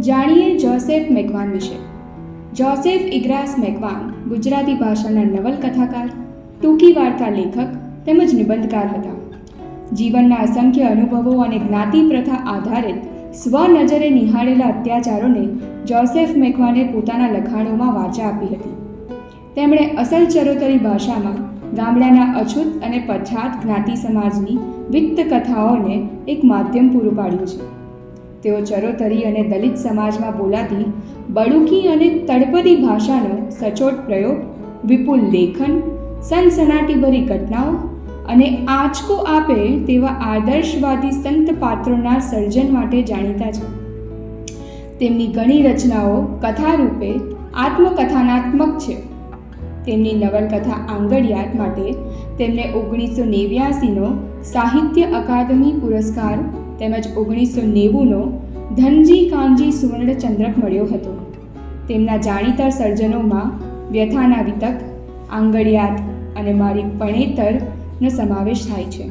જાણીએ જોસેફ મેકવાન વિશે. જોસેફ ઇગ્રાસ મેકવાન ગુજરાતી ભાષાના નવલકથાકાર, ટૂંકી વાર્તા લેખક તેમજ નિબંધકાર હતા. જીવનના અસંખ્ય અનુભવો અને જ્ઞાતિ પ્રથા આધારિત સ્વનજરે નિહાળેલા અત્યાચારોને જોસેફ મેકવાને પોતાના લખાણોમાં વાચા આપી હતી. તેમણે અસલ ચરોતરી ભાષામાં ગામડાના અછૂત અને પછાત જ્ઞાતિ સમાજની વિત્ત કથાઓને એક માધ્યમ પૂરું પાડ્યું છે. તેઓ ચરોતરી અને દલિત સમાજમાં બોલાતી બળુકી અને તળપદી ભાષાનો સચોટ પ્રયોગ, વિપુલ લેખન, સનસનાટીભરી ઘટનાઓ અને આંચકો આપે તેવા આદર્શવાદી સંત પાત્રોના સર્જન માટે જાણીતા છે. તેમની ઘણી રચનાઓ કથારૂપે આત્મકથાનાત્મક છે. તેમની નવલકથા આંગળિયાત માટે તેમને ઓગણીસો નેવ્યાસીનો સાહિત્ય અકાદમી પુરસ્કાર તેમજ ઓગણીસો નેવુંનો ધનજી કાનજી સુવર્ણચંદ્રક મળ્યો હતો. તેમના જાણીતા સર્જનોમાં વ્યથાના વિતક, આંગળિયાત અને મારી પણેતરનો સમાવેશ થાય છે.